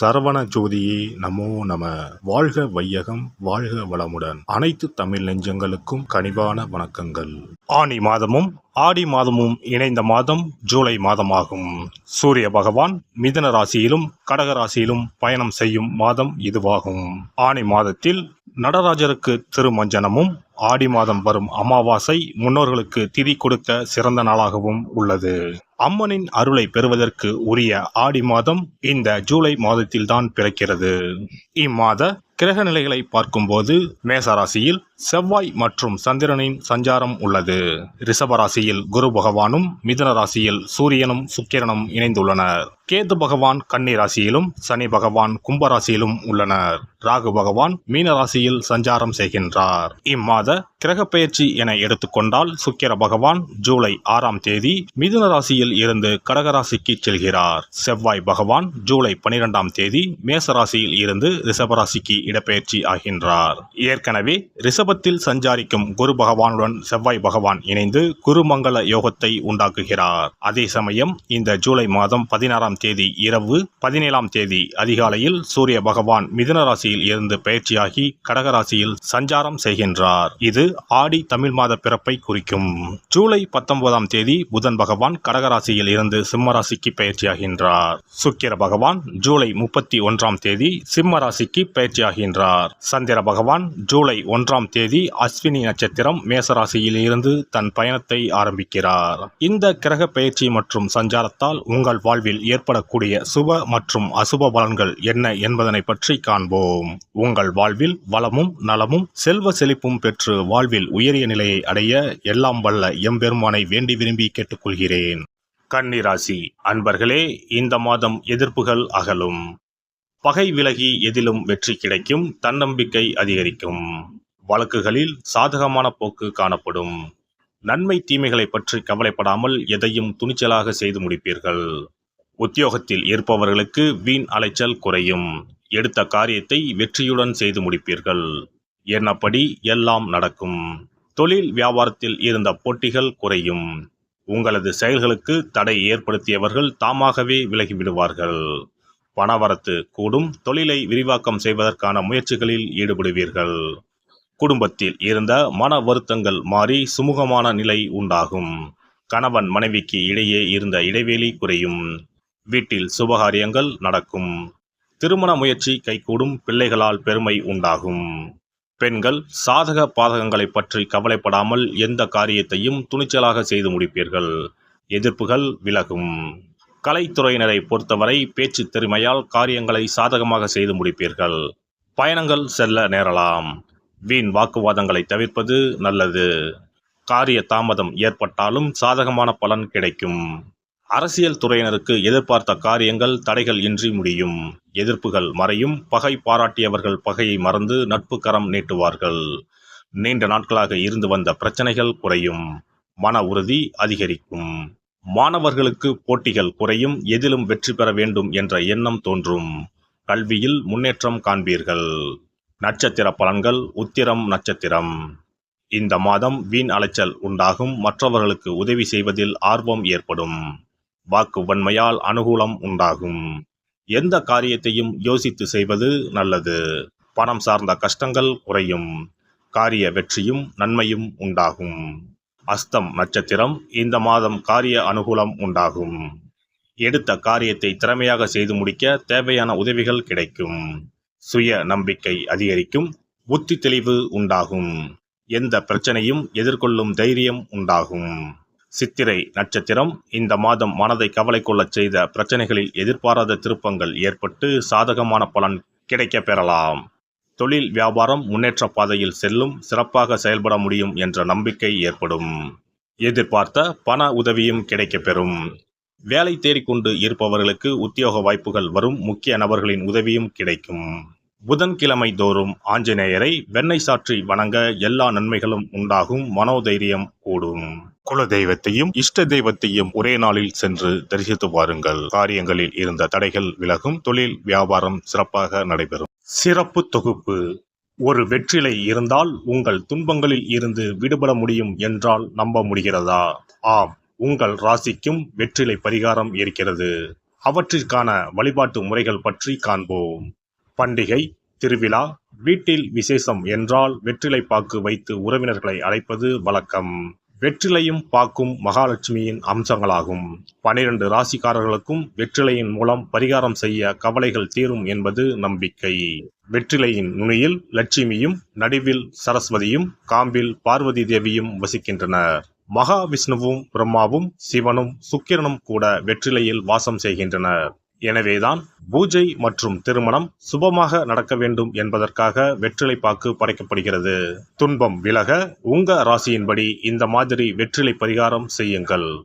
சரவண ஜோதியே நமோ நம. வாழ்க வையகம் வாழ்க வளமுடன். அனைத்து தமிழ் நெஞ்சங்களுக்கும் கனிவான வணக்கங்கள். ஆனி மாதமும் ஆடி மாதமும் இணைந்த மாதம் ஜூலை மாதமாகும். சூரிய பகவான் மிதுன ராசியிலும் கடக ராசியிலும் பயணம் செய்யும் மாதம் இதுவாகும். ஆனி மாதத்தில் நடராஜருக்கு திருமஞ்சனமும் ஆடி மாதம் வரும் அமாவாசை முன்னோர்களுக்கு திதி கொடுக்க சிறந்த நாளாகவும் உள்ளது. அம்மனின் அருளை பெறுவதற்கு உரிய ஆடி மாதம் இந்த ஜூலை மாதத்தில்தான் பிறக்கிறது. இம்மாத கிரக நிலைகளை பார்க்கும்போது மேசராசியில் செவ்வாய் மற்றும் சந்திரனின் சஞ்சாரம் உள்ளது. ரிஷபராசியில் குரு பகவானும் மிதுன ராசியில் சூரியனும் சுக்கிரனும் இணைந்துள்ளனர். கேது பகவான் கன்னி ராசியிலும் சனி பகவான் கும்பராசியிலும் உள்ளனர். ராகு பகவான் மீன ராசியில் சஞ்சாரம் செய்கின்றார். இம்மாத மாத கிரகப்பெயர்ச்சி என எடுத்துக்கொண்டால் சுக்கிர பகவான் ஜூலை ஆறாம் தேதி மிதுன ராசியில் இருந்து கடகராசிக்கு செல்கிறார். செவ்வாய் பகவான் ஜூலை பனிரெண்டாம் தேதி மேச ராசியில் இருந்து ரிஷபராசிக்கு இடப்பெயர்ச்சி ஆகின்றார். ஏற்கனவே ரிஷபத்தில் சஞ்சாரிக்கும் குரு பகவானுடன் செவ்வாய் பகவான் இணைந்து குருமங்கல யோகத்தை உண்டாக்குகிறார். அதே சமயம் இந்த ஜூலை மாதம் பதினாறாம் தேதி இரவு பதினேழாம் தேதி அதிகாலையில் சூரிய பகவான் மிதுன ராசியில் இருந்து பயிற்சியாகி கடகராசியில் சஞ்சாரம் செய்கின்றார். இது ஆடி தமிழ் மாத பிறப்பை குறிக்கும். ஜூலை பத்தொன்பதாம் தேதி புதன் பகவான் கடகராசியில் இருந்து சிம்மராசிக்கு பயிற்சியாகின்றார். சுக்கிர பகவான் ஜூலை முப்பத்தி ஒன்றாம் தேதி சிம்மராசிக்கு பயிற்சியாகின்றார். சந்திர பகவான் ஜூலை ஒன்றாம் தேதி அஸ்வினி நட்சத்திரம் மேசராசியில் இருந்து தன் பயணத்தை ஆரம்பிக்கிறார். இந்த கிரக பயிற்சி மற்றும் சஞ்சாரத்தால் உங்கள் வாழ்வில் ஏற்படக்கூடிய சுப மற்றும் அசுப பலன்கள் என்ன என்பதனை பற்றி காண்போம். உங்கள் வாழ்வில் வளமும் நலமும் செல்வ செழிப்பும் பெற்று வாழ்வில் உயரிய நிலையை அடைய எல்லாம் வல்ல எம்பெருமானை வேண்டி விரும்பி கேட்டுக்கொள்கிறேன். கன்னிராசி அன்பர்களே இந்த மாதம் எதிர்ப்புகள் அகலும். பகை விலகி எதிலும் வெற்றி கிடைக்கும் தன்னம்பிக்கை அதிகரிக்கும். வழக்குகளில் சாதகமான போக்கு காணப்படும். நன்மை தீமைகளை பற்றி கவலைப்படாமல் எதையும் துணிச்சலாக செய்து முடிப்பீர்கள். உத்தியோகத்தில் இருப்பவர்களுக்கு வீண் அலைச்சல் குறையும். எடுத்த காரியத்தை வெற்றியுடன் செய்து முடிப்பீர்கள். எண்ணப்படி எல்லாம் நடக்கும்? தொழில் வியாபாரத்தில் இருந்த போட்டிகள் குறையும். உங்களது செயல்களுக்கு தடை ஏற்படுத்தியவர்கள் தாமாகவே விலகிவிடுவார்கள். பணவரத்து கூடும். தொழிலை விரிவாக்கம் செய்வதற்கான முயற்சிகளில் ஈடுபடுவீர்கள். குடும்பத்தில் இருந்த மன வருத்தங்கள் மாறி சுமூகமான நிலை உண்டாகும். கணவன் மனைவிக்கு இடையே இருந்த இடைவெளி குறையும். வீட்டில் சுபகாரியங்கள் நடக்கும். திருமண முயற்சி கைகூடும். பிள்ளைகளால் பெருமை உண்டாகும். பெண்கள் சாதக பாதகங்களை பற்றி கவலைப்படாமல் எந்த காரியத்தையும் துணிச்சலாக செய்து முடிப்பீர்கள். எதிர்ப்புகள் விலகும். கலைத்துறையினரை பொறுத்தவரை பேச்சு திறமையால் காரியங்களை சாதகமாக செய்து முடிப்பீர்கள். பயணங்கள் செல்ல நேரலாம். வீண் வாக்குவாதங்களை தவிர்ப்பது நல்லது. காரிய தாமதம் ஏற்பட்டாலும் சாதகமான பலன் கிடைக்கும். அரசியல் துறையினருக்கு எதிர்பார்த்த காரியங்கள் தடைகள் இன்றி முடியும். எதிர்ப்புகள் மறையும். பகை பாராட்டியவர்கள் பகையை மறந்து நட்பு கரம் நீட்டுவார்கள். நீண்ட நாட்களாக இருந்து வந்த பிரச்சனைகள் குறையும். மன உறுதி அதிகரிக்கும். மாணவர்களுக்கு போட்டிகள் குறையும். எதிலும் வெற்றி பெற வேண்டும் என்ற எண்ணம் தோன்றும். கல்வியில் முன்னேற்றம் காண்பீர்கள். நட்சத்திர பலன்கள் உத்திரம் நட்சத்திரம். இந்த மாதம் வீண் அலைச்சல் உண்டாகும். மற்றவர்களுக்கு உதவி செய்வதில் ஆர்வம் ஏற்படும். வாக்கு வன்மையால் அனுகூலம் உண்டாகும். எந்த காரியத்தையும் யோசித்து செய்வது நல்லது. பணம் சார்ந்த கஷ்டங்கள் குறையும். காரிய வெற்றியும் நன்மையும் உண்டாகும். அஸ்தம் நட்சத்திரம் இந்த மாதம் காரிய அனுகூலம் உண்டாகும். எடுத்த காரியத்தை திறமையாக செய்து முடிக்க தேவையான உதவிகள் கிடைக்கும். சுய நம்பிக்கை அதிகரிக்கும். புத்தி தெளிவு உண்டாகும். எந்த பிரச்சனையும் எதிர்கொள்ளும் தைரியம் உண்டாகும். சித்திரை நட்சத்திரம். இந்த மாதம் மனதை கவலை கொள்ளச் செய்த பிரச்சனைகளில் எதிர்பாராத திருப்பங்கள் ஏற்பட்டு சாதகமான பலன் கிடைக்கப் பெறலாம். தொழில் வியாபாரம் முன்னேற்ற பாதையில் செல்லும் சிறப்பாக செயல்பட முடியும் என்ற நம்பிக்கை ஏற்படும். எதிர்பார்த்த பண உதவியும் கிடைக்கப் பெறும். வேலை தேடிக்கொண்டு இருப்பவர்களுக்கு உத்தியோக வாய்ப்புகள் வரும். முக்கிய நபர்களின் உதவியும் கிடைக்கும். புதன்கிழமை தோறும் ஆஞ்சநேயரை வெண்ணெய் சாற்றி வணங்க எல்லா நன்மைகளும் உண்டாகும். மனோதைரியம் கூடும். குல தெய்வத்தையும் இஷ்ட தெய்வத்தையும் ஒரே நாளில் சென்று தரிசித்து வாருங்கள். காரியங்களில் இருந்த தடைகள் விலகும். தொழில் வியாபாரம் சிறப்பாக நடைபெறும். சிறப்பு தொகுப்பு. ஒரு வெற்றிலை இருந்தால் உங்கள் துன்பங்களில் இருந்து விடுபட முடியும் என்றால் நம்ப முடிகிறதா? ஆம். உங்கள் ராசிக்கும் வெற்றிலை பரிகாரம் இருக்கிறது. அவற்றிற்கான வழிபாட்டு முறைகள் பற்றி காண்போம். பண்டிகை திருவிழா வீட்டில் விசேஷம் என்றால் வெற்றிலை பாக்கு வைத்து உறவினர்களை அழைப்பது வழக்கம். வெற்றிலையும் பாக்கும் மகாலட்சுமியின் அம்சங்களாகும். பனிரெண்டு ராசிக்காரர்களுக்கும் வெற்றிலையின் மூலம் பரிகாரம் செய்ய கவலைகள் தீரும் என்பது நம்பிக்கை. வெற்றிலையின் நுனியில் லட்சுமியும் நடுவில் சரஸ்வதியும் காம்பில் பார்வதி தேவியும் வசிக்கின்றனர். மகாவிஷ்ணுவும் பிரம்மாவும் சிவனும் சுக்கிரனும் கூட வெற்றிலையில் வாசம் செய்கின்றனர். எனவேதான் பூஜை மற்றும் திருமணம் சுபமாக நடக்க வேண்டும் என்பதற்காக வெற்றிலைப்பாக்கு படைக்கப்படுகிறது. துன்பம் விலக உங்க ராசியின்படி இந்த மாதிரி வெற்றிலை பரிகாரம் செய்யுங்கள்.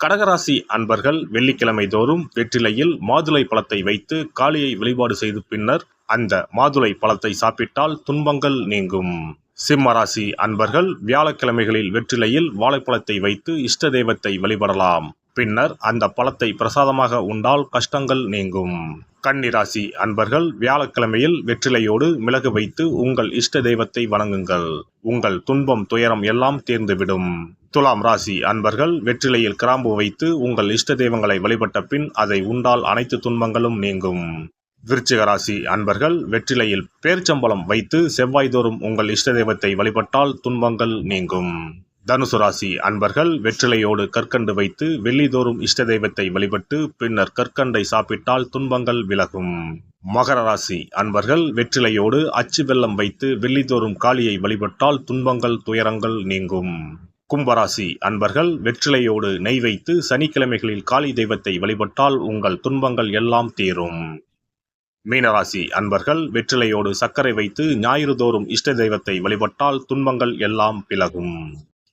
கடகராசி அன்பர்கள் வெள்ளிக்கிழமை தோறும் வெற்றிலையில் மாதுளை பழத்தை வைத்து காளியை வழிபாடு செய்து பின்னர் அந்த மாதுளை பழத்தை சாப்பிட்டால் துன்பங்கள் நீங்கும். சிம்மராசி அன்பர்கள் வியாழக்கிழமைகளில் வெற்றிலையில் வாழைப்பழத்தை வைத்து இஷ்ட தெய்வத்தை வழிபடலாம். பின்னர் அந்த பழத்தை பிரசாதமாக உண்டால் கஷ்டங்கள் நீங்கும். கன்னிராசி அன்பர்கள் வியாழக்கிழமையில் வெற்றிலையோடு மிளகு வைத்து உங்கள் இஷ்ட தெய்வத்தை வணங்குங்கள். உங்கள் துன்பம் துயரம் எல்லாம் தீர்ந்துவிடும். துலாம் ராசி அன்பர்கள் வெற்றிலையில் கிராம்பு வைத்து உங்கள் இஷ்ட தெய்வங்களை வழிபட்ட பின் அதை உண்டால் அனைத்து துன்பங்களும் நீங்கும். விருச்சிக ராசி அன்பர்கள் வெற்றிலையில் பேர்ச்சம்பளம் வைத்து செவ்வாய்தோறும் உங்கள் இஷ்ட தெய்வத்தை வழிபட்டால் துன்பங்கள் நீங்கும். தனுசு ராசி அன்பர்கள் வெற்றிலையோடு கற்கண்டு வைத்து வெள்ளிதோறும் இஷ்ட தெய்வத்தை வழிபட்டு பின்னர் கற்கண்டை சாப்பிட்டால் துன்பங்கள் விலகும். மகர ராசி அன்பர்கள் வெற்றிலையோடு அச்சு வெள்ளம் வைத்து வெள்ளிதோறும் காளியை வழிபட்டால் துன்பங்கள் துயரங்கள் நீங்கும். கும்பராசி அன்பர்கள் வெற்றிலையோடு நெய் வைத்து சனிக்கிழமைகளில் காளி தெய்வத்தை வழிபட்டால் உங்கள் துன்பங்கள் எல்லாம் தீரும். மீனராசி அன்பர்கள் வெற்றிலையோடு சர்க்கரை வைத்து ஞாயிறு தோறும் இஷ்ட தெய்வத்தை வழிபட்டால் துன்பங்கள் எல்லாம் விலகும்.